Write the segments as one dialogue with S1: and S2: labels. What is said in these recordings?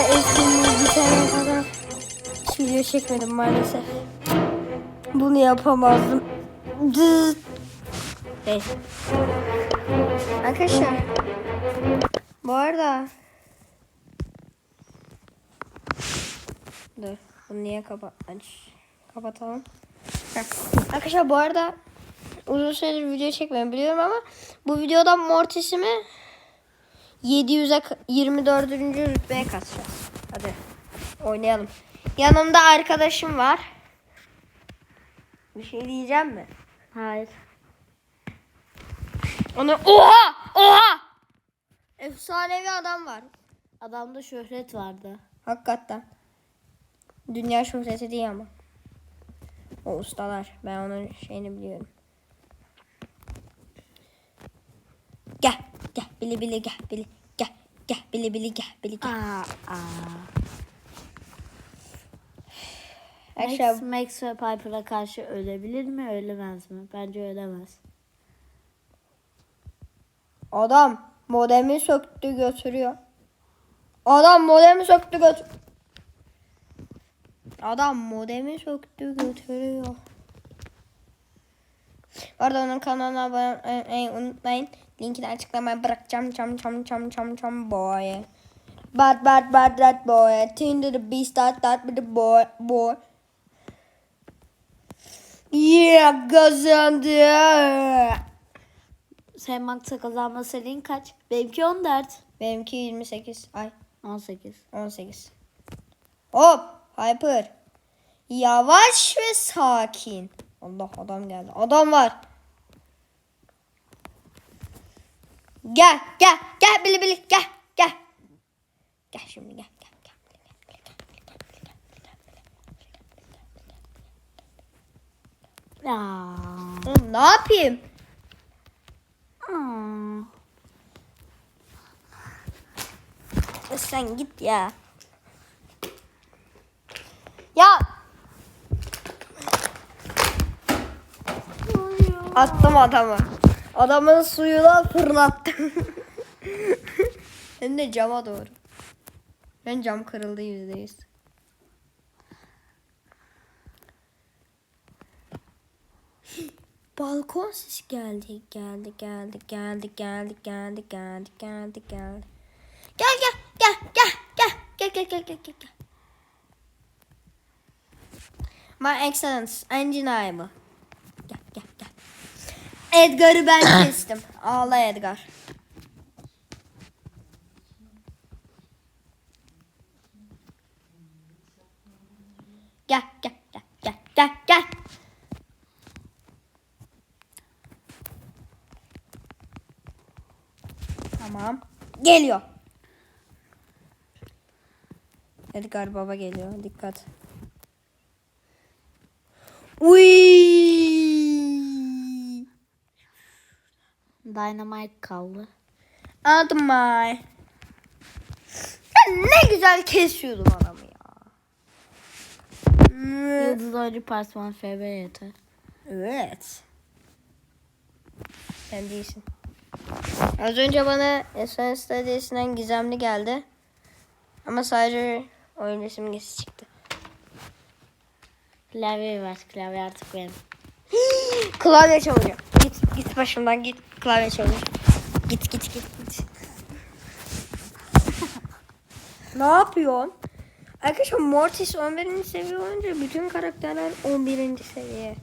S1: Godzilla etkinliği bitene kadar hiç video çekmedim maalesef. Bunu yapamazdım. Dıt. Neyse. Arkadaşlar. Bu arada. Dur. Bunu niye kapat? Aç. Kapatalım. Heh. Arkadaşlar bu arada uzun süredir video çekmeyi biliyorum ama bu videoda Mortis'imi 700'e k- 24. rütbeye kasacağız. Hadi oynayalım. Yanımda arkadaşım var. Bir şey diyeceğim mi?
S2: Hayır.
S1: Onu oha oha efsanevi adam var.
S2: Adamda şöhret vardı.
S1: Hakikaten. Dünya şöhreti değil ama. O ustalar. Ben onun şeyini biliyorum. Gel. Gel. Bili bili gel. Bili. Gel. Bili bili gel. Bili gel.
S2: Aa, aa. Max, Max ve Piper'a karşı ölebilir mi, ölemez mi? Bence ölemez.
S1: adam modemi söktü götürüyor. Adam modemi söktü götür. Adam modemi söktü götürüyor. Bu arada onun kanalına abone olmayı unutmayın. Linkini açıklamaya bırakacağım. Çam çam çam çam çam boy. Bad bad bad that boy. Tinder the beast that that with the boy boy. Yeah kazandı.
S2: Sen Max'a kazanma serin kaç? Benimki 14.
S1: Benimki 28. Ay
S2: 18.
S1: 18. Hop Hyper. Yavaş ve sakin. Allah adam geldi. Adam var. Gel gel gel bili bili gel gel. Gel şimdi gel gel gel.
S2: Ya.
S1: Oğlum ne yapayım?
S2: Aa.
S1: Sen git ya. Ya. Attım adamı. Adamın suyuna fırlattım. Hem de cama doğru. Ben cam kırıldı yüzde yüz. Balkon sesi geldi, geldi, geldi, geldi, geldi, geldi, geldi, geldi, geldi. Gel gel gel gel gel gel gel gel gel gel. My Excellence, Engine mı? Gel gel gel. Edgar'ı ben kestim. Ağla Edgar. Gel gel gel gel gel gel. Tamam. Geliyor. Edgar baba geliyor. Dikkat. Uy!
S2: Dynamite kaldı.
S1: Admay. Ne güzel kesiyordum adamı ya.
S2: Yıldız oyuncu FB yeter.
S1: Evet. Sen değilsin. Az önce bana SN Studies'den gizemli geldi. Ama sadece oyuncu simgesi çıktı.
S2: Klavye ver. Klavye artık benim.
S1: Klavye çalıyor. Git git başımdan git klavye çalıyor. Git git git git. ne yapıyorsun? Arkadaşlar Mortis 11. seviye olunca bütün karakterler 11. seviye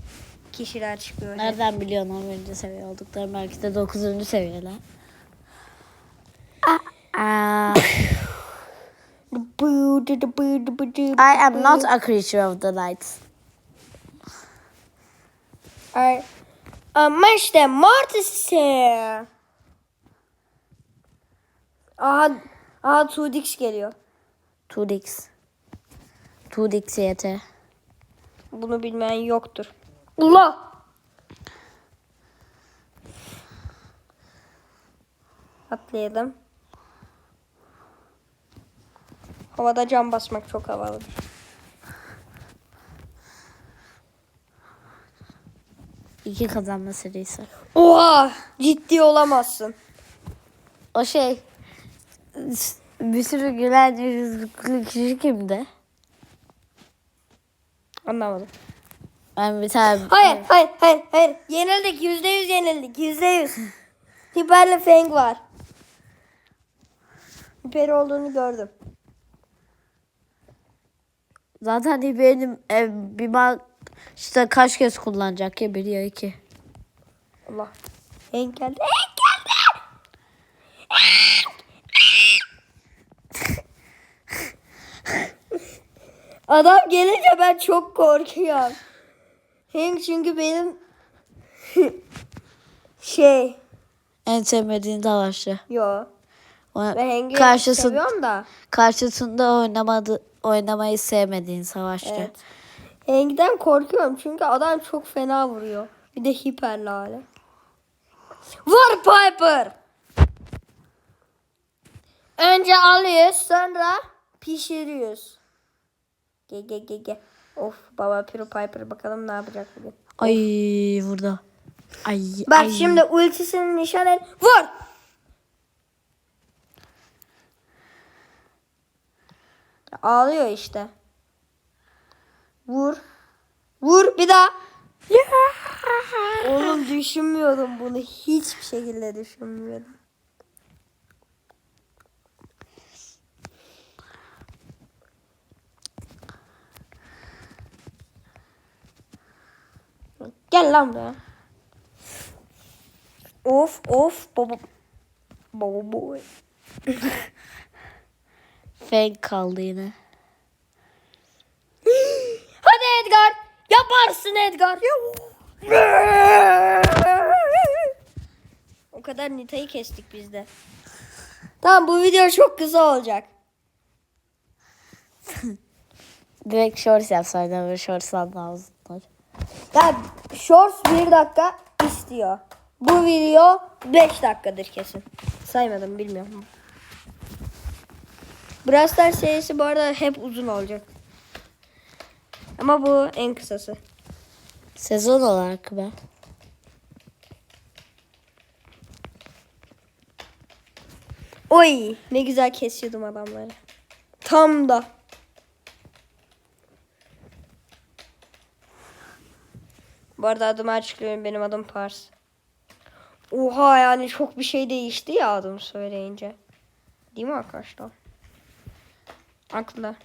S1: kişiler çıkıyor.
S2: Nereden biliyorsun 11. seviye olduklarını? Belki de 9. seviyeler. Aa. I am not a creature of the light.
S1: Ay. Ama işte Mortis ise. Aha, aha 2Dix geliyor.
S2: 2dix. 2dix yeter.
S1: Bunu bilmeyen yoktur. Allah! Atlayalım. Havada cam basmak çok havalıdır.
S2: İki kazanma serisi.
S1: Oha! Ciddi olamazsın.
S2: O şey Bir sürü gülen yüzlü kişi kimdi?
S1: Anlamadım.
S2: Ben bir tane...
S1: Hayır, hayır, hayır, hayır. Yenildik. Yüzde yüz yenildik. Yüzde yüz. Hiperle Feng var. Hiper olduğunu gördüm.
S2: Zaten benim ev bir bak işte kaç kez kullanacak ya bir ya iki.
S1: Allah. Feng geldi. Feng geldi. Adam gelince ben çok korkuyorum. Hank çünkü benim şey
S2: En sevmediğin savaşçı.
S1: yo
S2: O-
S1: ben Hank'i
S2: karşısı,
S1: seviyorum da.
S2: karşısında oynamadı, oynamayı sevmediğin savaşçı.
S1: Evet. Hank'den korkuyorum çünkü adam çok fena vuruyor. Bir de hiperli hali. Vur Piper! Önce alıyoruz sonra pişiriyoruz. Ge ge ge ge. Of baba Piro Piper bakalım ne yapacak bugün.
S2: Ay burada. Ay
S1: Bak
S2: ay.
S1: şimdi ultisini nişan et. Vur! Ağlıyor işte. Vur. Vur bir daha. Oğlum düşünmüyordum bunu. Hiçbir şekilde düşünmüyordum. Gel lan buraya. Of of baba. Baba boy.
S2: Fake kaldı yine.
S1: Hadi Edgar. Yaparsın Edgar. o kadar Nita'yı kestik biz de. Tamam bu video çok kısa olacak.
S2: Direkt shorts yapsaydım böyle shorts lazımlar.
S1: Ya shorts bir dakika istiyor. Bu video 5 dakikadır kesin. Saymadım bilmiyorum. Brawl Stars serisi bu arada hep uzun olacak. Ama bu en kısası.
S2: Sezon olarak ben.
S1: Oy ne güzel kesiyordum adamları. Tam da. Bu arada adımı açıklıyorum. Benim adım Pars. Oha yani çok bir şey değişti ya adımı söyleyince. Değil mi arkadaşlar? Akla.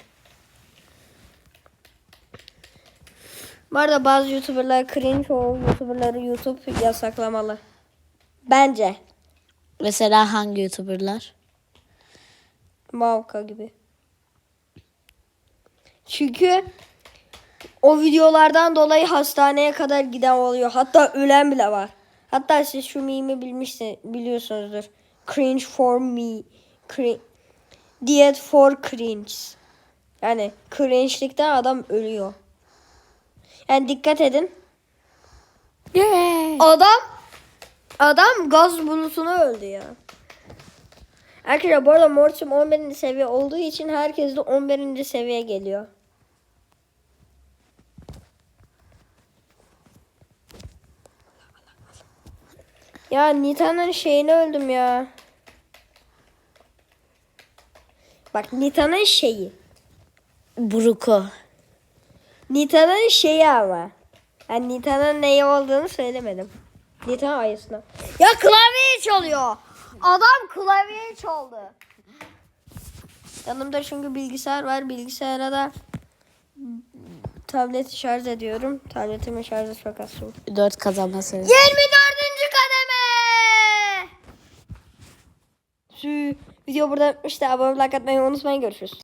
S1: Bu arada bazı YouTuber'lar cringe o YouTuber'ları YouTube yasaklamalı. Bence.
S2: Mesela hangi YouTuber'lar?
S1: Mavka gibi. Çünkü o videolardan dolayı hastaneye kadar giden oluyor. Hatta ölen bile var. Hatta siz şu mimi bilmişsiniz, biliyorsunuzdur. Cringe for me. Cri- Diet for cringe. Yani cringe'likten adam ölüyor. Yani dikkat edin.
S2: Yeah.
S1: Adam adam gaz bulutuna öldü ya. Arkadaşlar bu arada Mortium 11. seviye olduğu için herkes de 11. seviyeye geliyor. Ya Nita'nın şeyini öldüm ya. Bak Nita'nın şeyi.
S2: Bruko.
S1: Nita'nın şeyi ama. Yani Nita'nın neyi olduğunu söylemedim. Nita ayısına. Ya klavyeyi çalıyor. Adam klavyeyi çaldı. Yanımda çünkü bilgisayar var. Bilgisayara da tableti şarj ediyorum. Tabletimin şarjı çok az çünkü.
S2: 4 kazanma sayısı.
S1: 24. kademe. Şu video burada bitmişti. Abone olmayı like atmayı unutmayın. Görüşürüz.